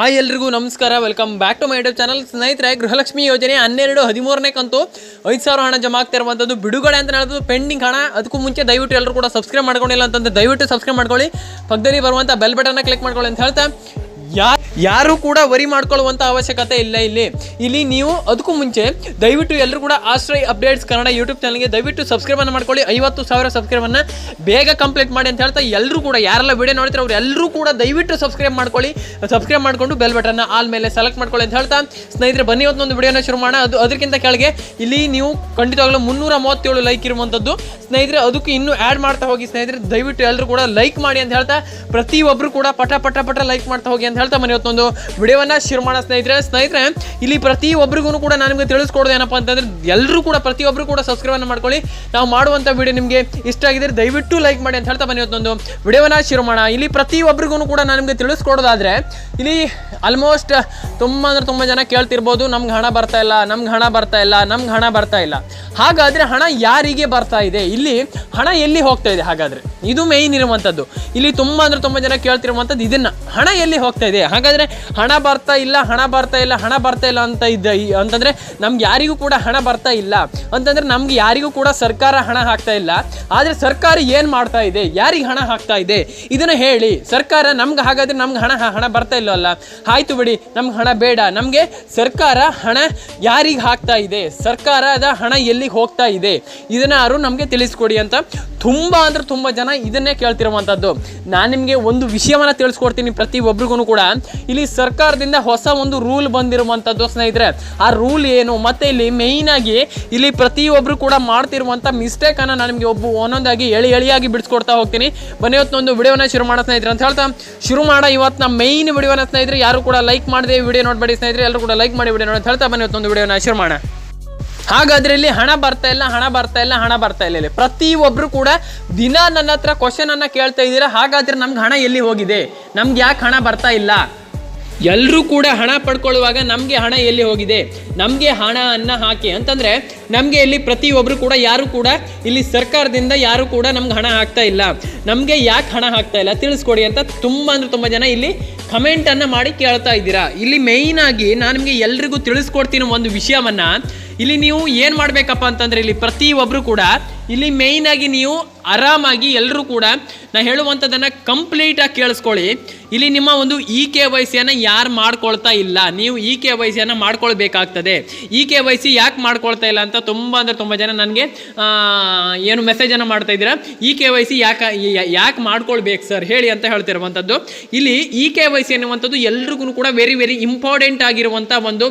Hi ಎಲ್ರಿಗೂ ನಮಸ್ಕಾರ welcome back to my YouTube channel ಸ್ನೇಹಿತರೆ, ಗೃಹಲಕ್ಷ್ಮಿ ಯೋಜನೆ ಹನ್ನೆರಡು, ಹದಿಮೂರನೇ ಕಂತು ಐದು ಸಾವಿರ ಹಣ ಜಮಾ ಆಗ್ತಾ ಇರುವಂಥದ್ದು ಬಿಡುಗಡೆ ಅಂತ ಹೇಳೋದು ಪೆಂಡಿಂಗ್ ಹಣ. ಅದಕ್ಕೂ ಮುಂಚೆ ದಯವಿಟ್ಟು ಎಲ್ಲರೂ ಕೂಡ ಸಬ್ಸ್ಕ್ರೈಬ್ ಮಾಡ್ಕೊಂಡಿಲ್ಲ ಅಂತಂದ್ರೆ ದಯವಿಟ್ಟು ಸಬ್ಸ್ಕ್ರೈಬ್ ಮಾಡ್ಕೊಳ್ಳಿ. ಪಕ್ಕದಲ್ಲಿ ಬರುವಂಥ ಬೆಲ್ ಬಟನ್ನ ಕ್ಲಿಕ್ ಮಾಡ್ಕೊಳ್ಳಿ ಅಂತ ಹೇಳ್ತಾ. ಯಾ, ಯಾರು ಕೂಡ ವರಿ ಮಾಡ್ಕೊಳ್ಳುವಂಥ ಅವಶ್ಯಕತೆ ಇಲ್ಲ ಇಲ್ಲಿ. ಇಲ್ಲಿ ನೀವು ಅದಕ್ಕೂ ಮುಂಚೆ ದಯವಿಟ್ಟು ಎಲ್ಲರೂ ಕೂಡ ಆಶ್ರಯ ಅಪ್ಡೇಟ್ಸ್ ಕನ್ನಡ ಯೂಟ್ಯೂಬ್ ಚಾನಲ್ಗೆ ದಯವಿಟ್ಟು ಸಬ್ಸ್ಕ್ರೈಬ್ ಅನ್ನು ಮಾಡ್ಕೊಳ್ಳಿ. ಐವತ್ತು ಸಾವಿರ ಸಬ್ಸ್ಕ್ರೈಬನ್ನು ಬೇಗ ಕಂಪ್ಲೀಟ್ ಮಾಡಿ ಅಂತ ಹೇಳ್ತಾ ಎಲ್ಲರೂ ಕೂಡ, ಯಾರೆಲ್ಲ ವಿಡಿಯೋ ನೋಡ್ತಾರೆ ಅವ್ರು ಎಲ್ಲರೂ ಕೂಡ ದಯವಿಟ್ಟು ಸಬ್ಸ್ಕ್ರೈಬ್ ಮಾಡ್ಕೊಳ್ಳಿ. ಸಬ್ಸ್ಕ್ರೈಬ್ ಮಾಡ್ಕೊಂಡು ಬೆಲ್ ಬಟನ್ನ ಆಲ್ ಮೇಲೆ ಸೆಲೆಕ್ಟ್ ಮಾಡ್ಕೊಳ್ಳಿ ಅಂತ ಹೇಳ್ತಾ ಸ್ನೇಹಿತರೆ, ಬನ್ನಿ ಇವತ್ತೊಂದು ವಿಡಿಯೋನ ಶುರು ಮಾಡೋಣ. ಅದು ಅದಕ್ಕಿಂತ ಕೆಳಗೆ ಇಲ್ಲಿ ನೀವು ಖಂಡಿತವಾಗ್ಲೂ ಮುನ್ನೂರ ಮೂವತ್ತೇಳು ಲೈಕ್ ಇರುವಂಥದ್ದು ಸ್ನೇಹಿತರೆ, ಅದಕ್ಕೆ ಇನ್ನೂ ಆ್ಯಡ್ ಮಾಡ್ತಾ ಹೋಗಿ ಸ್ನೇಹಿತರೆ, ದಯವಿಟ್ಟು ಎಲ್ಲರೂ ಕೂಡ ಲೈಕ್ ಮಾಡಿ ಅಂತ ಹೇಳ್ತಾ ಪ್ರತಿಯೊಬ್ಬರು ಕೂಡ ಪಟ ಪಟ ಪಟ ಲೈಕ್ ಮಾಡ್ತಾ ಹೋಗಿ ಅಂತ ಹೇಳ್ತಾ ಮನೆ ಇವತ್ತೊಂದು ವಿಡಿಯೋವನ್ನ ಶೇರ್ ಮಾಡೋಣ ಸ್ನೇಹಿತರೆ. ಸ್ನೇಹಿತರೆ, ಇಲ್ಲಿ ಪ್ರತಿ ಒಬ್ಬರಿಗೂ ಕೂಡ ನಾನು ನಿಮಗೆ ತಿಳಿಸ್ಕೊಡೋದು ಏನಪ್ಪ ಅಂತಂದ್ರೆ ಎಲ್ಲರೂ ಕೂಡ ಪ್ರತಿಯೊಬ್ಬರು ಕೂಡ ಸಬ್ಸ್ಕ್ರೈಬ್ ಅನ್ನು ಮಾಡ್ಕೊಳ್ಳಿ. ನಾವು ಮಾಡುವಂಥ ವಿಡಿಯೋ ನಿಮಗೆ ಇಷ್ಟ ಆಗಿದ್ರೆ ದಯವಿಟ್ಟು ಲೈಕ್ ಮಾಡಿ ಅಂತ ಹೇಳ್ತಾ ಬನ್ನಿ ಇವತ್ತೊಂದು ವಿಡಿಯೋವನ್ನ ಶುರು ಮಾಡೋಣ. ಇಲ್ಲಿ ಪ್ರತಿಯೊಬ್ಬರಿಗೂ ಕೂಡ ನಾನು ನಿಮಗೆ ತಿಳಿಸ್ಕೊಡೋದಾದ್ರೆ, ಇಲ್ಲಿ ಆಲ್ಮೋಸ್ಟ್ ತುಂಬ ಅಂದ್ರೆ ತುಂಬ ಜನ ಕೇಳ್ತಿರ್ಬೋದು, ನಮ್ಗೆ ಹಣ ಬರ್ತಾ ಇಲ್ಲ, ನಮ್ಗೆ ಹಣ ಬರ್ತಾ ಇಲ್ಲ, ನಮ್ಗೆ ಹಣ ಬರ್ತಾ ಇಲ್ಲ. ಹಾಗಾದ್ರೆ ಹಣ ಯಾರಿಗೆ ಬರ್ತಾ ಇದೆ? ಇಲ್ಲಿ ಹಣ ಎಲ್ಲಿ ಹೋಗ್ತಾ ಇದೆ ಹಾಗಾದ್ರೆ? ಇದು ಮೇಯ್ನ್ ಇರುವಂಥದ್ದು ಇಲ್ಲಿ ತುಂಬ ಅಂದರೆ ತುಂಬ ಜನ ಕೇಳ್ತಿರುವಂಥದ್ದು ಇದನ್ನ. ಹಣ ಎಲ್ಲಿ ಹೋಗ್ತಾ ಇದೆ? ಹಾಗಾದ್ರೆ ಹಣ ಬರ್ತಾ ಇಲ್ಲ, ಹಣ ಬರ್ತಾ ಇಲ್ಲ, ಹಣ ಬರ್ತಾ ಇಲ್ಲ ಅಂತ ಇದ್ದ ಅಂತಂದ್ರೆ ನಮ್ಗೆ ಯಾರಿಗೂ ಕೂಡ ಹಣ ಬರ್ತಾ ಇಲ್ಲ. ಅಂತಂದ್ರೆ ನಮ್ಗೆ ಯಾರಿಗೂ ಕೂಡ ಸರ್ಕಾರ ಹಣ ಹಾಕ್ತಾ ಇಲ್ಲ. ಆದರೆ ಸರ್ಕಾರ ಏನು ಮಾಡ್ತಾ ಇದೆ? ಯಾರಿಗೆ ಹಣ ಹಾಕ್ತಾ ಇದೆ? ಇದನ್ನ ಹೇಳಿ. ಸರ್ಕಾರ ನಮ್ಗೆ ಹಾಗಾದ್ರೆ ನಮ್ಗೆ ಹಣ ಹಣ ಬರ್ತಾ ಇಲ್ಲವಲ್ಲ ಆಯ್ತು ಬಿಡಿ. ನಮ್ಗೆ ಹಣ ಬೇಡ. ನಮಗೆ ಸರ್ಕಾರ ಹಣ ಯಾರಿಗೆ ಹಾಕ್ತಾ ಇದೆ? ಸರ್ಕಾರದ ಹಣ ಎಲ್ಲಿಗೆ ಹೋಗ್ತಾ ಇದೆ. ಇದನ್ನಾರು ನಮಗೆ ತಿಳಿಸ್ಕೊಡಿ ಅಂತ ತುಂಬ ಅಂದ್ರೆ ತುಂಬ ಜನ ಇದನ್ನೇ ಕೇಳ್ತಿರುವಂಥದ್ದು ನಾನು ನಿಮಗೆ ಒಂದು ವಿಷಯವನ್ನು ತಿಳಿಸ್ಕೊಡ್ತೀನಿ ಪ್ರತಿ ಒಬ್ರಿಗೂ ಕೂಡ. ಇಲ್ಲಿ ಸರ್ಕಾರದಿಂದ ಹೊಸ ಒಂದು ರೂಲ್ ಬಂದಿರುವಂಥದ್ದು ಸ್ನೇಹಿತರೆ. ಆ ರೂಲ್ ಏನು? ಮತ್ತೆ ಇಲ್ಲಿ ಮೇಯ್ನ್ ಆಗಿ ಇಲ್ಲಿ ಪ್ರತಿಯೊಬ್ಬರು ಕೂಡ ಮಾಡ್ತಿರುವಂಥ ಮಿಸ್ಟೇಕನ್ನು ನಾನು ನಿಮಗೆ ಒಬ್ಬ ಒಂದೊಂದಾಗಿ ಎಳಿ ಎಳಿಯಾಗಿ ಬಿಡಿಸ್ಕೊಡ್ತಾ ಹೋಗ್ತೀನಿ. ಬನ್ನಿ ಇವತ್ತೊಂದು ವಿಡಿಯೋನ ಶುರು ಮಾಡೋ ಸ್ನೇಹಿತರೆ ಅಂತ ಹೇಳ್ತಾ. ಶುರು ಮಾಡೋ ಇವತ್ತು ನಮ್ಮ ಮೈನ್ ವಿಡಿಯೋನ ಸ್ನೇಹಿತರೆ. ಯಾರು ಕೂಡ ಲೈಕ್ ಮಾಡಿದೆ ವಿಡಿಯೋ ನೋಡಬೇಡಿ ಸ್ನೇಹಿತರೆ. ಎಲ್ಲರೂ ಕೂಡ ಲೈಕ್ ಮಾಡಿ ವಿಡಿಯೋ ನೋಡಿ ಅಂತ ಹೇಳ್ತಾ. ಬನ್ನಿ ಇವತ್ತೊಂದು ವಿಡಿಯೋನ ಶುರು ಮಾಡೋಣ. ಹಾಗಾದ್ರೆ ಇಲ್ಲಿ ಹಣ ಬರ್ತಾ ಇಲ್ಲ, ಹಣ ಬರ್ತಾ ಇಲ್ಲ, ಹಣ ಬರ್ತಾ ಇಲ್ಲ ಇಲ್ಲಿ. ಪ್ರತಿ ಒಬ್ರು ಕೂಡ ದಿನ ನನ್ನ ಹತ್ರ ಕ್ವಶನ್ ಅನ್ನ ಕೇಳ್ತಾ ಇದ್ದೀರಾ? ಹಾಗಾದ್ರೆ ನಮ್ಗೆ ಹಣ ಎಲ್ಲಿ ಹೋಗಿದೆ? ನಮ್ಗೆ ಯಾಕೆ ಹಣ ಬರ್ತಾ ಇಲ್ಲ? ಎಲ್ಲರೂ ಕೂಡ ಹಣ ಪಡ್ಕೊಳ್ಳುವಾಗ ನಮಗೆ ಹಣ ಎಲ್ಲಿ ಹೋಗಿದೆ? ನಮಗೆ ಹಣ ಅನ್ನ ಹಾಕಿ ಅಂತಂದರೆ ನಮಗೆ ಇಲ್ಲಿ ಪ್ರತಿಯೊಬ್ಬರು ಕೂಡ ಯಾರು ಕೂಡ ಇಲ್ಲಿ ಸರ್ಕಾರದಿಂದ ಯಾರು ಕೂಡ ನಮ್ಗೆ ಹಣ ಹಾಕ್ತಾ ಇಲ್ಲ. ನಮಗೆ ಯಾಕೆ ಹಣ ಹಾಕ್ತಾ ಇಲ್ಲ? ತಿಳಿಸ್ಕೊಡಿ ಅಂತ ತುಂಬ ಅಂದರೆ ತುಂಬ ಜನ ಇಲ್ಲಿ ಕಮೆಂಟನ್ನು ಮಾಡಿ ಕೇಳ್ತಾ ಇದ್ದೀರಾ? ಇಲ್ಲಿ ಮೇಯ್ನ್ ಆಗಿ ನಾನು ನಿಮಗೆ ಎಲ್ರಿಗೂ ತಿಳಿಸ್ಕೊಡ್ತೀನಿ ಒಂದು ವಿಷಯವನ್ನು. ಇಲ್ಲಿ ನೀವು ಏನು ಮಾಡಬೇಕಪ್ಪ ಅಂತಂದ್ರೆ ಇಲ್ಲಿ ಪ್ರತಿಯೊಬ್ಬರು ಕೂಡ ಇಲ್ಲಿ ಮೇಯ್ನಾಗಿ ನೀವು ಆರಾಮಾಗಿ ಎಲ್ಲರೂ ಕೂಡ ನಾನು ಹೇಳುವಂಥದ್ದನ್ನು ಕಂಪ್ಲೀಟಾಗಿ ಕೇಳಿಸ್ಕೊಳ್ಳಿ. ಇಲ್ಲಿ ನಿಮ್ಮ ಒಂದು ಇ ಕೆ ವೈ ಸಿಯನ್ನು ಯಾರು ಮಾಡ್ಕೊಳ್ತಾ ಇಲ್ಲ? ನೀವು ಇ ಕೆ ವೈ ಸಿಯನ್ನು ಮಾಡ್ಕೊಳ್ಬೇಕಾಗ್ತದೆ. ಇ ಕೆ ವೈ ಸಿ ಯಾಕೆ ಮಾಡ್ಕೊಳ್ತಾ ಇಲ್ಲ ಅಂತ ತುಂಬ ಅಂದರೆ ತುಂಬ ಜನ ನನಗೆ ಏನು ಮೆಸೇಜನ್ನು ಮಾಡ್ತಾ ಇದ್ದೀರಾ? ಇ ಕೆ ವೈ ಸಿ ಯಾಕೆ ಯಾಕೆ ಮಾಡ್ಕೊಳ್ಬೇಕು ಸರ್ ಹೇಳಿ ಅಂತ ಹೇಳ್ತಿರುವಂಥದ್ದು. ಇಲ್ಲಿ ಇ ಕೆ ವೈ ಸಿ ಅನ್ನುವಂಥದ್ದು ಎಲ್ರಿಗೂ ಕೂಡ ವೆರಿ ವೆರಿ ಇಂಪಾರ್ಟೆಂಟ್ ಆಗಿರುವಂಥ ಒಂದು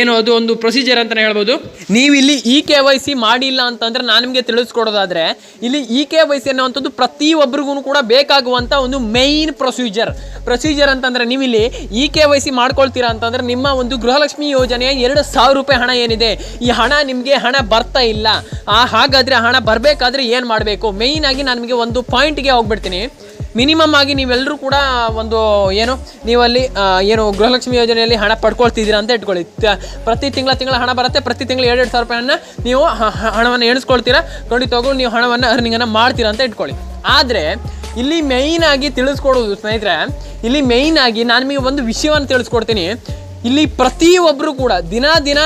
ಏನು ಅದು ಒಂದು ಪ್ರೊಸೀಜರ್ ಅಂತಲೇ ಹೇಳ್ಬೋದು. ನೀವು ಇಲ್ಲಿ ಇ ಕೆ ವೈ ಸಿ ಮಾಡಿಲ್ಲ ಅಂತಂದ್ರೆ ನಾನು ನಿಮಗೆ ತಿಳಿಸ್ಕೊಡೋದಾದ್ರೆ, ಇಲ್ಲಿ ಇ ಕೆ ವೈ ಸಿ ಅನ್ನುವಂಥದ್ದು ಪ್ರತಿಯೊಬ್ಬರಿಗೂ ಕೂಡ ಬೇಕಾಗುವಂಥ ಒಂದು ಮೈನ್ ಪ್ರೊಸೀಜರ್ ಪ್ರೊಸೀಜರ್ ಅಂತಂದರೆ ನೀವು ಇಲ್ಲಿ ಇ ಕೆ ವೈ ಸಿ ಮಾಡ್ಕೊಳ್ತೀರಾ ಅಂತಂದರೆ ನಿಮ್ಮ ಒಂದು ಗೃಹಲಕ್ಷ್ಮಿ ಯೋಜನೆಯ ಎರಡು ಸಾವಿರ ರೂಪಾಯಿ ಹಣ ಏನಿದೆ, ಈ ಹಣ ನಿಮಗೆ ಹಣ ಬರ್ತಾ ಇಲ್ಲ. ಆ, ಹಾಗಾದ್ರೆ ಹಣ ಬರಬೇಕಾದ್ರೆ ಏನು ಮಾಡಬೇಕು? ಮೇಯ್ನ್ ಆಗಿ ನಾನು ನಿಮಗೆ ಒಂದು ಪಾಯಿಂಟ್ಗೆ ಹೋಗ್ಬಿಡ್ತೀನಿ. ಮಿನಿಮಮ್ ಆಗಿ ನೀವೆಲ್ಲರೂ ಕೂಡ ಒಂದು, ಏನು, ನೀವಲ್ಲಿ ಏನು ಗೃಹಲಕ್ಷ್ಮಿ ಯೋಜನೆಯಲ್ಲಿ ಹಣ ಪಡ್ಕೊಳ್ತಿದ್ದೀರಾ ಅಂತ ಇಟ್ಕೊಳ್ಳಿ. ಪ್ರತಿ ತಿಂಗಳ ತಿಂಗಳ ಹಣ ಬರುತ್ತೆ, ಪ್ರತಿ ತಿಂಗಳು ಎರಡೆರಡು ಸಾವಿರ ರೂಪಾಯಿಯನ್ನ ನೀವು ಹಣವನ್ನು ಎಣಿಸ್ಕೊಳ್ತೀರಾ. ಖಂಡಿತವಾಗ್ಲೂ ನೀವು ಹಣವನ್ನು ಅರ್ನಿಂಗನ್ನು ಮಾಡ್ತೀರಾ ಅಂತ ಇಟ್ಕೊಳ್ಳಿ. ಆದರೆ ಇಲ್ಲಿ ಮೇಯ್ನ್ ಆಗಿ ತಿಳಿಸ್ಕೊಡೋದು ಸ್ನೇಹಿತರೆ, ಇಲ್ಲಿ ಮೇಯ್ನ್ ಆಗಿ ನಾನು ನಿಮಗೆ ಒಂದು ವಿಷಯವನ್ನು ತಿಳಿಸ್ಕೊಡ್ತೀನಿ. ಇಲ್ಲಿ ಪ್ರತಿಯೊಬ್ಬರು ಕೂಡ ದಿನ ದಿನ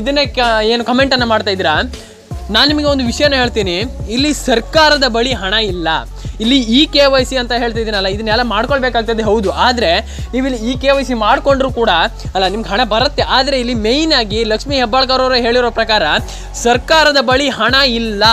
ಇದನ್ನೇ ಏನು ಕಮೆಂಟನ್ನು ಮಾಡ್ತಾ ಇದ್ದೀರಾ? ನಾನು ನಿಮಗೆ ಒಂದು ವಿಷಯನ ಹೇಳ್ತೀನಿ. ಇಲ್ಲಿ ಸರ್ಕಾರದ ಬಳಿ ಹಣ ಇಲ್ಲ. ಇಲ್ಲಿ ಇ ಕೆ ವೈ ಸಿ ಅಂತ ಹೇಳ್ತಿದ್ದೀನಲ್ಲ, ಇದನ್ನೆಲ್ಲ ಮಾಡ್ಕೊಳ್ಬೇಕಾಗ್ತದೆ, ಹೌದು. ಆದರೆ ನೀವು ಇಲ್ಲಿ ಇ ಕೆ ವೈ ಸಿ ಮಾಡಿಕೊಂಡ್ರು ಕೂಡ, ಅಲ್ಲ, ನಿಮ್ಗೆ ಹಣ ಬರುತ್ತೆ. ಆದರೆ ಇಲ್ಲಿ ಮೇಯ್ನ್ ಆಗಿ ಲಕ್ಷ್ಮೀ ಹೆಬ್ಬಾಳ್ಕರ್ ಅವರು ಹೇಳಿರೋ ಪ್ರಕಾರ ಸರ್ಕಾರದ ಬಳಿ ಹಣ ಇಲ್ಲ.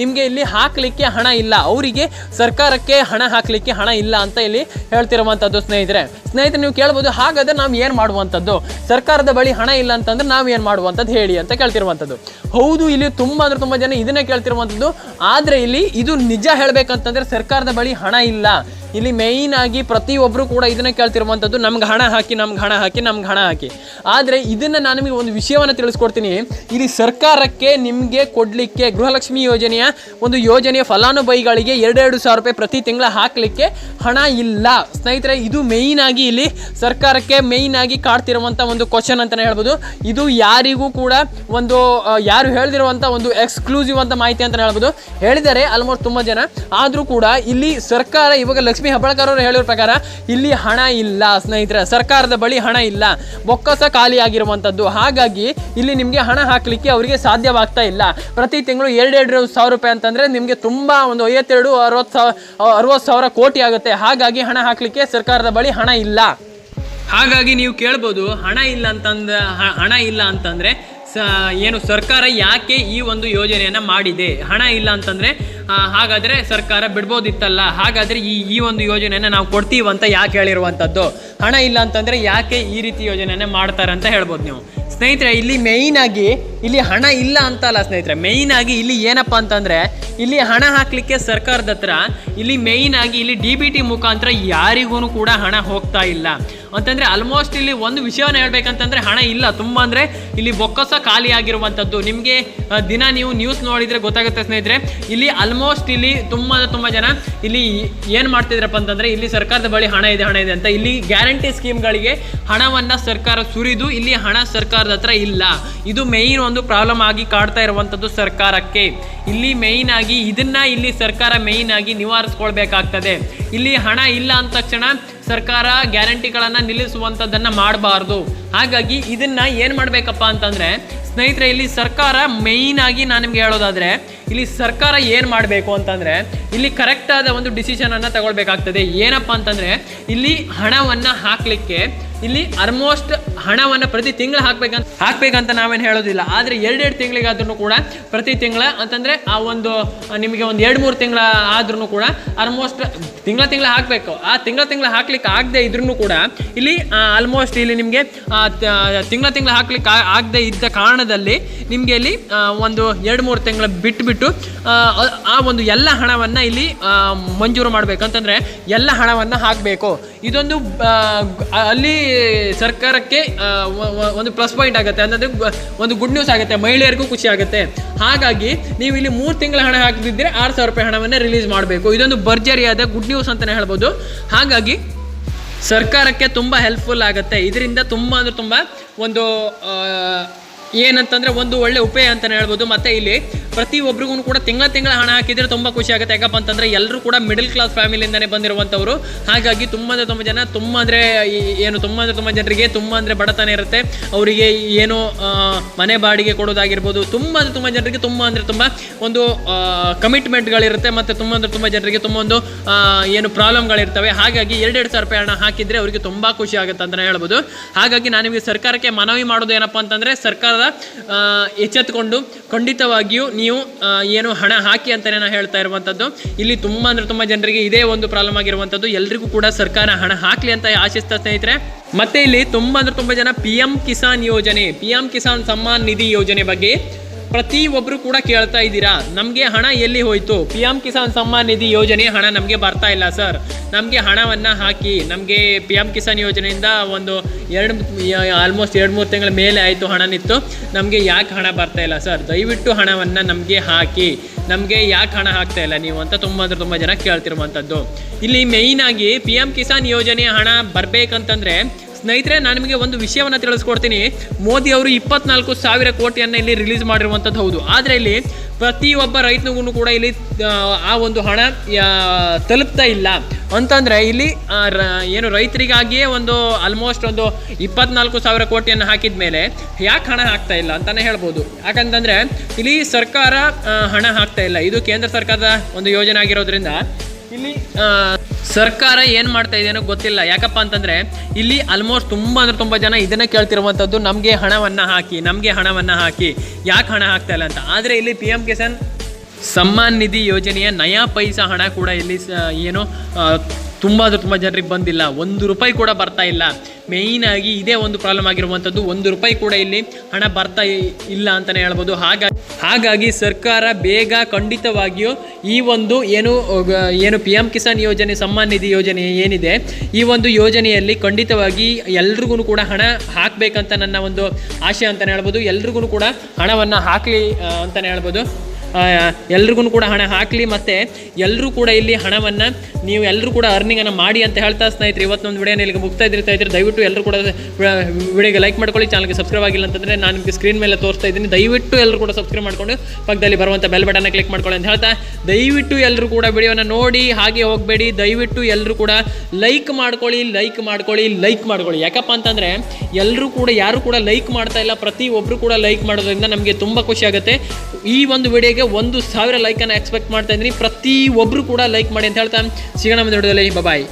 ನಿಮಗೆ ಇಲ್ಲಿ ಹಾಕಲಿಕ್ಕೆ ಹಣ ಇಲ್ಲ. ಅವರಿಗೆ ಸರ್ಕಾರಕ್ಕೆ ಹಣ ಹಾಕಲಿಕ್ಕೆ ಹಣ ಇಲ್ಲ ಅಂತ ಇಲ್ಲಿ ಹೇಳ್ತಿರುವಂಥದ್ದು ಸ್ನೇಹಿತರೆ. ಸ್ನೇಹಿತರೆ, ನೀವು ಕೇಳ್ಬೋದು, ಹಾಗಾದ್ರೆ ನಾವು ಏನು ಮಾಡುವಂಥದ್ದು ಸರ್ಕಾರದ ಬಳಿ ಹಣ ಇಲ್ಲ ಅಂತಂದ್ರೆ ನಾವು ಏನು ಮಾಡುವಂಥದ್ದು ಹೇಳಿ ಅಂತ ಕೇಳ್ತಿರುವಂಥದ್ದು ಹೌದು, ಇಲ್ಲಿ ತುಂಬ ಅಂದ್ರೆ ತುಂಬ ಜನ ಇದನ್ನೇ ಕೇಳ್ತಿರುವಂಥದ್ದು ಆದರೆ ಇಲ್ಲಿ ಇದು ನಿಜ ಹೇಳ್ಬೇಕಂತಂದ್ರೆ ಸರ್ಕಾರದ ಬಳಿ ಹಣ ಇಲ್ಲ. ಇಲ್ಲಿ ಮೇಯ್ನ್ ಆಗಿ ಪ್ರತಿಯೊಬ್ಬರು ಕೂಡ ಇದನ್ನ ಕೇಳ್ತಿರುವಂಥದ್ದು, ನಮ್ಗೆ ಹಣ ಹಾಕಿ, ನಮ್ಗೆ ಹಣ ಹಾಕಿ, ನಮ್ಗೆ ಹಣ ಹಾಕಿ. ಆದರೆ ಇದನ್ನು ನಾನು ನಿಮಗೆ ಒಂದು ವಿಷಯವನ್ನು ತಿಳಿಸ್ಕೊಡ್ತೀನಿ. ಇಲ್ಲಿ ಸರ್ಕಾರಕ್ಕೆ ನಿಮಗೆ ಕೊಡಲಿಕ್ಕೆ ಗೃಹಲಕ್ಷ್ಮಿ ಯೋಜನೆಯ ಒಂದು ಯೋಜನೆಯ ಫಲಾನುಭವಿಗಳಿಗೆ ಎರಡೆರಡು ಸಾವಿರ ರೂಪಾಯಿ ಪ್ರತಿ ತಿಂಗಳ ಹಾಕಲಿಕ್ಕೆ ಹಣ ಇಲ್ಲ. ಸ್ನೇಹಿತರೆ, ಇದು ಮೇಯ್ನ್ ಆಗಿ ಇಲ್ಲಿ ಸರ್ಕಾರಕ್ಕೆ ಮೇಯ್ನ್ ಆಗಿ ಕಾಡ್ತಿರುವಂಥ ಒಂದು ಕ್ವಶನ್ ಅಂತಲೇ ಹೇಳ್ಬೋದು. ಇದು ಯಾರಿಗೂ ಕೂಡ ಒಂದು ಯಾರು ಹೇಳ್ದಿರುವಂಥ ಒಂದು ಎಕ್ಸ್ಕ್ಲೂಸಿವ್ ಅಂತ ಮಾಹಿತಿ ಅಂತಲೇ ಹೇಳ್ಬೋದು. ಹೇಳಿದರೆ ಆಲ್ಮೋಸ್ಟ್ ತುಂಬ ಜನ. ಆದರೂ ಕೂಡ ಇಲ್ಲಿ ಸರ್ಕಾರ ಇವಾಗ ಲಕ್ಷ್ಮಿ ಗೃಹಲಕ್ಷ್ಮಿ ಹಬ್ಬಳಕರ್ ಅವರು ಹೇಳಿರೋ ಪ್ರಕಾರ ಇಲ್ಲಿ ಹಣ ಇಲ್ಲ, ಸ್ನೇಹಿತರೆ. ಸರ್ಕಾರದ ಬಳಿ ಹಣ ಇಲ್ಲ. ಬೊಕ್ಕಸ ಖಾಲಿಯಾಗಿರುವಂಥದ್ದು. ಹಾಗಾಗಿ ಇಲ್ಲಿ ನಿಮಗೆ ಹಣ ಹಾಕಲಿಕ್ಕೆ ಅವರಿಗೆ ಸಾಧ್ಯವಾಗ್ತಾ ಇಲ್ಲ. ಪ್ರತಿ ತಿಂಗಳು ಎರಡೆರಡು ಸಾವಿರ ರೂಪಾಯಿ ಅಂತಂದರೆ ನಿಮಗೆ ತುಂಬ ಒಂದು ಐವತ್ತೆರಡು, ಅರವತ್ತು ಸಾವಿರ ಅರವತ್ತು ಸಾವಿರ ಕೋಟಿ ಆಗುತ್ತೆ. ಹಾಗಾಗಿ ಹಣ ಹಾಕಲಿಕ್ಕೆ ಸರ್ಕಾರದ ಬಳಿ ಹಣ ಇಲ್ಲ. ಹಾಗಾಗಿ ನೀವು ಕೇಳ್ಬೋದು, ಹಣ ಇಲ್ಲ ಅಂತಂದ ಹಣ ಇಲ್ಲ ಅಂತಂದರೆ ಸ, ಏನು ಸರ್ಕಾರ ಯಾಕೆ ಈ ಒಂದು ಯೋಜನೆಯನ್ನು ಮಾಡಿದೆ? ಹಣ ಇಲ್ಲ ಅಂತಂದರೆ ಹಾಗಾದರೆ ಸರ್ಕಾರ ಬಿಡ್ಬೋದಿತ್ತಲ್ಲ? ಹಾಗಾದರೆ ಈ ಈ ಒಂದು ಯೋಜನೆಯನ್ನು ನಾವು ಕೊಡ್ತೀವಂತ ಯಾಕೆ ಹೇಳಿರುವಂಥದ್ದು ಹಣ ಇಲ್ಲ ಅಂತಂದರೆ ಯಾಕೆ ಈ ರೀತಿ ಯೋಜನೆಯನ್ನು ಮಾಡ್ತಾರೆ ಅಂತ ಹೇಳ್ಬೋದು ನೀವು. ಸ್ನೇಹಿತರೆ, ಇಲ್ಲಿ ಮೇಯ್ನ್ ಆಗಿ ಇಲ್ಲಿ ಹಣ ಇಲ್ಲ ಅಂತಲ್ಲ ಸ್ನೇಹಿತರೆ. ಮೇಯ್ನ್ ಆಗಿ ಇಲ್ಲಿ ಏನಪ್ಪ ಅಂತಂದರೆ, ಇಲ್ಲಿ ಹಣ ಹಾಕಲಿಕ್ಕೆ ಸರ್ಕಾರದ ಹತ್ರ ಇಲ್ಲಿ ಮೇಯ್ನ್ ಆಗಿ ಇಲ್ಲಿ ಡಿ ಬಿ ಟಿ ಮುಖಾಂತರ ಯಾರಿಗೂ ಕೂಡ ಹಣ ಹೋಗ್ತಾ ಇಲ್ಲ. ಅಂತಂದರೆ ಆಲ್ಮೋಸ್ಟ್ ಇಲ್ಲಿ ಒಂದು ವಿಷಯವನ್ನು ಹೇಳ್ಬೇಕಂತಂದರೆ ಹಣ ಇಲ್ಲ. ತುಂಬ ಅಂದರೆ ಇಲ್ಲಿ ಬೊಕ್ಕಸ ಖಾಲಿ ಆಗಿರುವಂಥದ್ದು ನಿಮಗೆ ದಿನ ನೀವು ನ್ಯೂಸ್ ನೋಡಿದರೆ ಗೊತ್ತಾಗುತ್ತೆ ಸ್ನೇಹಿತರೆ. ಇಲ್ಲಿ ಆಲ್ಮೋಸ್ಟ್ ಇಲ್ಲಿ ತುಂಬ ತುಂಬ ಜನ ಇಲ್ಲಿ ಏನು ಮಾಡ್ತಿದ್ರಪ್ಪ ಅಂತಂದರೆ, ಇಲ್ಲಿ ಸರ್ಕಾರದ ಬಳಿ ಹಣ ಇದೆ ಹಣ ಇದೆ ಅಂತ ಇಲ್ಲಿ ಗ್ಯಾರಂಟಿ ಸ್ಕೀಮ್ಗಳಿಗೆ ಹಣವನ್ನು ಸರ್ಕಾರ ಸುರಿದು ಇಲ್ಲಿ ಹಣ ಸರ್ಕಾರದ ಹತ್ರ ಇಲ್ಲ. ಇದು ಮೇಯ್ನ್ ಒಂದು ಪ್ರಾಬ್ಲಮ್ ಆಗಿ ಕಾಡ್ತಾ ಇರುವಂಥದ್ದು ಸರ್ಕಾರಕ್ಕೆ. ಇಲ್ಲಿ ಮೇಯ್ನ್ ಆಗಿ ಇದನ್ನ ಇಲ್ಲಿ ಸರ್ಕಾರ ಮೇಯ್ನ್ ಆಗಿ ನಿವಾರಿಸ್ಕೊಳ್ಬೇಕಾಗ್ತದೆ. ಇಲ್ಲಿ ಹಣ ಇಲ್ಲ ಅಂದ ತಕ್ಷಣ ಸರ್ಕಾರ ಗ್ಯಾರಂಟಿಗಳನ್ನು ನಿಲ್ಲಿಸುವಂಥದ್ದನ್ನು ಮಾಡಬಾರ್ದು. ಹಾಗಾಗಿ ಇದನ್ನ ಏನು ಮಾಡಬೇಕಪ್ಪ ಅಂತಂದರೆ, ಸ್ನೇಹಿತರೆ, ಇಲ್ಲಿ ಸರ್ಕಾರ ಮೇಯ್ನ್ ಆಗಿ ನಾನು ನಿಮ್ಗೆ ಹೇಳೋದಾದರೆ, ಇಲ್ಲಿ ಸರ್ಕಾರ ಏನು ಮಾಡಬೇಕು ಅಂತಂದರೆ, ಇಲ್ಲಿ ಕರೆಕ್ಟಾದ ಒಂದು ಡಿಸಿಷನನ್ನು ತಗೊಳ್ಬೇಕಾಗ್ತದೆ. ಏನಪ್ಪ ಅಂತಂದರೆ, ಇಲ್ಲಿ ಹಣವನ್ನು ಹಾಕಲಿಕ್ಕೆ ಇಲ್ಲಿ ಆಲ್ಮೋಸ್ಟ್ ಹಣವನ್ನು ಪ್ರತಿ ತಿಂಗಳು ಹಾಕ್ಬೇಕಂತ ಹಾಕ್ಬೇಕಂತ ನಾವೇನು ಹೇಳೋದಿಲ್ಲ. ಆದರೆ ಎರಡೆರಡು ತಿಂಗಳಿಗಾದ್ರೂ ಕೂಡ ಪ್ರತಿ ತಿಂಗಳ ಅಂತಂದರೆ ಆ ಒಂದು ನಿಮಗೆ ಒಂದು ಎರಡು ಮೂರು ತಿಂಗಳ ಆದ್ರೂ ಕೂಡ ಆಲ್ಮೋಸ್ಟ್ ತಿಂಗಳ ತಿಂಗಳ ಹಾಕಬೇಕು. ಆ ತಿಂಗಳ ತಿಂಗಳ ಹಾಕ್ಲಿಕ್ಕೆ ಆಗದೆ ಇದ್ರೂ ಕೂಡ ಇಲ್ಲಿ ಆಲ್ಮೋಸ್ಟ್ ಇಲ್ಲಿ ನಿಮಗೆ ತಿಂಗಳ ತಿಂಗಳ ಹಾಕ್ಲಿಕ್ಕೆ ಆಗದೆ ಇದ್ದ ಕಾರಣದಲ್ಲಿ ನಿಮಗೆ ಇಲ್ಲಿ ಒಂದು ಎರಡು ಮೂರು ತಿಂಗಳ ಬಿಟ್ಟುಬಿಟ್ಟು ಬಿಟ್ಟು ಆ, ಆ- ಆ ಒಂದು ಎಲ್ಲ ಹಣವನ್ನು ಇಲ್ಲಿ ಮಂಜೂರು ಮಾಡಬೇಕು. ಅಂತಂದರೆ ಎಲ್ಲ ಹಣವನ್ನು ಹಾಕಬೇಕು. ಇದೊಂದು ಅಲ್ಲಿ ಸರ್ಕಾರಕ್ಕೆ ಒಂದು ಪ್ಲಸ್ ಪಾಯಿಂಟ್ ಆಗುತ್ತೆ. ಅಂದರೆ ಒಂದು ಗುಡ್ ನ್ಯೂಸ್ ಆಗುತ್ತೆ. ಮಹಿಳೆಯರಿಗೂ ಖುಷಿ ಆಗುತ್ತೆ. ಹಾಗಾಗಿ ನೀವು ಇಲ್ಲಿ ಮೂರು ತಿಂಗಳ ಹಣ ಹಾಕಿದ್ದರೆ ಆರು ಸಾವಿರ ರೂಪಾಯಿ ಹಣವನ್ನು ರಿಲೀಸ್ ಮಾಡಬೇಕು. ಇದೊಂದು ಭರ್ಜರಿಯಾದ ಗುಡ್ ನ್ಯೂಸ್ ಅಂತಲೇ ಹೇಳ್ಬೋದು. ಹಾಗಾಗಿ ಸರ್ಕಾರಕ್ಕೆ ತುಂಬ ಹೆಲ್ಪ್ಫುಲ್ ಆಗುತ್ತೆ. ಇದರಿಂದ ತುಂಬ ಅಂದರೆ ತುಂಬ ಒಂದು ಏನಂತಂದ್ರೆ ಒಂದು ಒಳ್ಳೆ ಉಪಾಯ ಅಂತಲೇ ಹೇಳ್ಬೋದು. ಮತ್ತು ಇಲ್ಲಿ ಪ್ರತಿ ಒಬ್ರಿಗೂ ಕೂಡ ತಿಂಗಳ ತಿಂಗಳ ಹಣ ಹಾಕಿದ್ರೆ ತುಂಬ ಖುಷಿ ಆಗುತ್ತೆ. ಯಾಕಪ್ಪ ಅಂತಂದ್ರೆ ಎಲ್ಲರೂ ಕೂಡ ಮಿಡಲ್ ಕ್ಲಾಸ್ ಫ್ಯಾಮಿಲಿಯಿಂದನೇ ಬಂದಿರುವಂಥವ್ರು. ಹಾಗಾಗಿ ತುಂಬ ಅಂದರೆ ತುಂಬ ಜನ, ತುಂಬ ಅಂದರೆ ಏನು, ತುಂಬ ಅಂದರೆ ತುಂಬ ಜನರಿಗೆ ತುಂಬ ಅಂದರೆ ಬಡತನ ಇರುತ್ತೆ. ಅವರಿಗೆ ಏನು ಮನೆ ಬಾಡಿಗೆ ಕೊಡೋದಾಗಿರ್ಬೋದು, ತುಂಬ ಅಂದರೆ ತುಂಬ ಜನರಿಗೆ ತುಂಬ ಅಂದರೆ ತುಂಬ ಒಂದು ಕಮಿಟ್ಮೆಂಟ್ಗಳಿರುತ್ತೆ ಮತ್ತು ತುಂಬ ಅಂದರೆ ತುಂಬ ಜನರಿಗೆ ತುಂಬ ಒಂದು ಏನು ಪ್ರಾಬ್ಲಮ್ಗಳಿರ್ತವೆ. ಹಾಗಾಗಿ ಎರಡೆರಡು ಸಾವಿರ ರೂಪಾಯಿ ಹಣ ಹಾಕಿದರೆ ಅವರಿಗೆ ತುಂಬ ಖುಷಿ ಆಗುತ್ತೆ ಅಂತಲೇ ಹೇಳ್ಬೋದು. ಹಾಗಾಗಿ ನಾನು ನಿಮಗೆ ಸರ್ಕಾರಕ್ಕೆ ಮನವಿ ಮಾಡೋದು ಏನಪ್ಪ ಅಂತಂದರೆ ಸರ್ಕಾರದ ಎಚ್ಚೆತ್ತುಕೊಂಡು ಖಂಡಿತವಾಗಿಯೂ ನೀವು ಏನು ಹಣ ಹಾಕಿ ಅಂತಲೇ ನಾನು ಹೇಳ್ತಾ ಇರುವಂಥದ್ದು. ಇಲ್ಲಿ ತುಂಬ ಅಂದರೆ ತುಂಬ ಜನರಿಗೆ ಇದೇ ಒಂದು ಪ್ರಾಬ್ಲಮ್ ಆಗಿರುವಂಥದ್ದು. ಎಲ್ರಿಗೂ ಕೂಡ ಸರ್ಕಾರ ಹಣ ಹಾಕಲಿ ಅಂತ ಆಶಿಸ್ತಾ ಸ್ನೇಹಿತರೆ. ಮತ್ತೆ ಇಲ್ಲಿ ತುಂಬ ಅಂದರೆ ತುಂಬ ಜನ ಪಿ ಎಂ ಕಿಸಾನ್ ಯೋಜನೆ ಪಿ ಎಂ ಕಿಸಾನ್ ಸಮ್ಮಾನ್ ನಿಧಿ ಯೋಜನೆ ಬಗ್ಗೆ ಪ್ರತಿ ಒಬ್ಬರು ಕೂಡ ಕೇಳ್ತಾ ಇದ್ದೀರಾ? ನಮಗೆ ಹಣ ಎಲ್ಲಿ ಹೋಯ್ತು? ಪಿ ಎಂ ಕಿಸಾನ್ ಸಮ್ಮಾನ್ ನಿಧಿ ಯೋಜನೆ ಹಣ ನಮಗೆ ಬರ್ತಾ ಇಲ್ಲ, ಸರ್. ನಮಗೆ ಹಣವನ್ನು ಹಾಕಿ, ನಮಗೆ ಪಿ ಎಂ ಕಿಸಾನ್ ಯೋಜನೆಯಿಂದ ಒಂದು ಎರಡು ಆಲ್ಮೋಸ್ಟ್ ಎರಡು ಮೂರು ತಿಂಗಳ ಮೇಲೆ ಆಯಿತು ಹಣ ನಿತ್ತು ನಮಗೆ ಯಾಕೆ ಹಣ ಬರ್ತಾ ಇಲ್ಲ, ಸರ್? ದಯವಿಟ್ಟು ಹಣವನ್ನು ನಮಗೆ ಹಾಕಿ. ನಮಗೆ ಯಾಕೆ ಹಣ ಹಾಕ್ತಾ ಇಲ್ಲ ನೀವು ಅಂತ ತುಂಬ ಅಂದ್ರೆ ತುಂಬ ಜನ ಕೇಳ್ತಿರುವಂಥದ್ದು. ಇಲ್ಲಿ ಮೇಯ್ನಾಗಿ ಪಿ ಎಂ ಕಿಸಾನ್ ಯೋಜನೆ ಹಣ ಬರಬೇಕಂತಂದರೆ ಸ್ನೇಹಿತರೆ ನಾನು ನಿಮಗೆ ಒಂದು ವಿಷಯವನ್ನು ತಿಳಿಸ್ಕೊಡ್ತೀನಿ. ಮೋದಿ ಅವರು ಇಪ್ಪತ್ನಾಲ್ಕು ಸಾವಿರ ಕೋಟಿಯನ್ನು ಇಲ್ಲಿ ರಿಲೀಸ್ ಮಾಡಿರುವಂಥದ್ದು ಹೌದು. ಆದರೆ ಇಲ್ಲಿ ಪ್ರತಿಯೊಬ್ಬ ರೈತನಿಗೂ ಕೂಡ ಇಲ್ಲಿ ಆ, ಒಂದು ಹಣ ತಲುಪ್ತಾ ಇಲ್ಲ. ಅಂತಂದರೆ ಇಲ್ಲಿ ಏನು ರೈತರಿಗಾಗಿಯೇ ಒಂದು ಆಲ್ಮೋಸ್ಟ್ ಒಂದು ಇಪ್ಪತ್ನಾಲ್ಕು ಸಾವಿರ ಕೋಟಿಯನ್ನು ಹಾಕಿದ ಮೇಲೆ ಯಾಕೆ ಹಣ ಹಾಕ್ತಾ ಇಲ್ಲ ಅಂತಲೇ ಹೇಳ್ಬೋದು. ಯಾಕಂತಂದರೆ ಇಲ್ಲಿ ಸರ್ಕಾರ ಹಣ ಹಾಕ್ತಾ ಇಲ್ಲ. ಇದು ಕೇಂದ್ರ ಸರ್ಕಾರದ ಒಂದು ಯೋಜನೆ ಆಗಿರೋದ್ರಿಂದ. ಇಲ್ಲಿ ಸರ್ಕಾರ ಏನು ಮಾಡ್ತಾ ಇದೆಯೋ ಗೊತ್ತಿಲ್ಲ. ಯಾಕಪ್ಪ ಅಂತಂದರೆ, ಇಲ್ಲಿ ಆಲ್ಮೋಸ್ಟ್ ತುಂಬ ಅಂದ್ರೆ ತುಂಬ ಜನ ಇದನ್ನ ಕೇಳ್ತಿರುವಂಥದ್ದು ನಮಗೆ ಹಣವನ್ನು ಹಾಕಿ, ನಮಗೆ ಹಣವನ್ನು ಹಾಕಿ. ಯಾಕೆ ಹಣ ಹಾಕ್ತಾ ಇಲ್ಲ ಅಂತ? ಆದರೆ ಇಲ್ಲಿ ಪಿ ಎಂ ಕಿಸಾನ್ ಸಮ್ಮಾನ್ ನಿಧಿ ಯೋಜನೆಯ ನಯಾ ಪೈಸಾ ಹಣ ಕೂಡ ಇಲ್ಲಿ ಏನು ತುಂಬ ಅದು ತುಂಬ ಜನರಿಗೆ ಬಂದಿಲ್ಲ. ಒಂದು ರೂಪಾಯಿ ಕೂಡ ಬರ್ತಾ ಇಲ್ಲ. ಮೇಯ್ನಾಗಿ ಇದೇ ಒಂದು ಪ್ರಾಬ್ಲಮ್ ಆಗಿರುವಂಥದ್ದು ಒಂದು ರೂಪಾಯಿ ಕೂಡ ಇಲ್ಲಿ ಹಣ ಬರ್ತಾ ಇಲ್ಲ ಅಂತಲೇ ಹೇಳ್ಬೋದು. ಹಾಗಾಗಿ ಹಾಗಾಗಿ ಸರ್ಕಾರ ಬೇಗ ಖಂಡಿತವಾಗಿಯೂ ಈ ಒಂದು ಏನು ಏನು ಪಿ ಎಂ ಕಿಸಾನ್ ಯೋಜನೆ, ಸಮ್ಮಾನ್ ನಿಧಿ ಯೋಜನೆ ಏನಿದೆ, ಈ ಒಂದು ಯೋಜನೆಯಲ್ಲಿ ಖಂಡಿತವಾಗಿ ಎಲ್ರಿಗೂ ಕೂಡ ಹಣ ಹಾಕಬೇಕಂತ ನನ್ನ ಒಂದು ಆಶೆ ಅಂತಲೇ ಹೇಳ್ಬೋದು. ಎಲ್ರಿಗೂ ಕೂಡ ಹಣವನ್ನು ಹಾಕಲಿ ಅಂತಲೇ ಹೇಳ್ಬೋದು. ಎಲ್ರಿಗೂ ಕೂಡ ಹಣ ಹಾಕಲಿ ಮತ್ತು ಎಲ್ಲರೂ ಕೂಡ ಇಲ್ಲಿ ಹಣವನ್ನು ನೀವು ಎಲ್ಲರೂ ಕೂಡ ಅರ್ನಿಂಗನ್ನು ಮಾಡಿ ಅಂತ ಹೇಳ್ತಾ ಸ್ನೇಹಿತರೆ, ಇವತ್ತೊಂದು ವಿಡಿಯೋನ ಇಲ್ಲಿಗೆ ಮುಗ್ತಾ ಇದ್ರೆ ಸ್ನೇಹಿತರೆ, ದಯವಿಟ್ಟು ಎಲ್ಲರೂ ಕೂಡ ವಿಡಿಯೋಗೆ ಲೈಕ್ ಮಾಡ್ಕೊಳ್ಳಿ ಚಾನಲ್ಗೆ ಸಬ್ಸ್ಕ್ರೈಬ್ ಆಗಿಲ್ಲ ಅಂತಂದರೆ ನಾನು ನಿಮಗೆ ಸ್ಕ್ರೀನ್ ಮೇಲೆ ತೋರಿಸ್ತಾ ಇದ್ದೀನಿ. ದಯವಿಟ್ಟು ಎಲ್ಲರೂ ಕೂಡ ಸಬ್ಸ್ಕ್ರೈಬ್ ಮಾಡ್ಕೊಂಡು ಪಕ್ಕದಲ್ಲಿ ಬರುವಂಥ ಬೆಲ್ ಬಟನ್ನ ಕ್ಲಿಕ್ ಮಾಡ್ಕೊಳ್ಳಿ ಅಂತ ಹೇಳ್ತಾ, ದಯವಿಟ್ಟು ಎಲ್ಲರೂ ಕೂಡ ವಿಡಿಯೋನ ನೋಡಿ ಹಾಗೆ ಹೋಗಬೇಡಿ. ದಯವಿಟ್ಟು ಎಲ್ಲರೂ ಕೂಡ ಲೈಕ್ ಮಾಡ್ಕೊಳ್ಳಿ ಲೈಕ್ ಮಾಡ್ಕೊಳ್ಳಿ ಲೈಕ್ ಮಾಡ್ಕೊಳ್ಳಿ. ಯಾಕಪ್ಪ ಅಂತಂದರೆ ಎಲ್ಲರೂ ಕೂಡ, ಯಾರು ಕೂಡ ಲೈಕ್ ಮಾಡ್ತಾ ಇಲ್ಲ ಪ್ರತಿ ಒಬ್ಬರು ಕೂಡ ಲೈಕ್ ಮಾಡೋದ್ರಿಂದ ನಮಗೆ ತುಂಬ ಖುಷಿ ಆಗುತ್ತೆ. ಈ ಒಂದು ವಿಡಿಯೋಗೆ ಒಂದು ಸಾವಿರ ಲೈಕನ್ನು ಎಕ್ಸ್ಪೆಕ್ಟ್ ಮಾಡ್ತಾ ಇದ್ದೀನಿ. ಪ್ರತಿ ಒಬ್ಬರು ಕೂಡ ಲೈಕ್ ಮಾಡಿ ಅಂತ ಹೇಳ್ತಾ ಸಿಗೋಣ ಮುಂದೆ ವಿಡಿಯೋದಲ್ಲಿ ಬಾಯ್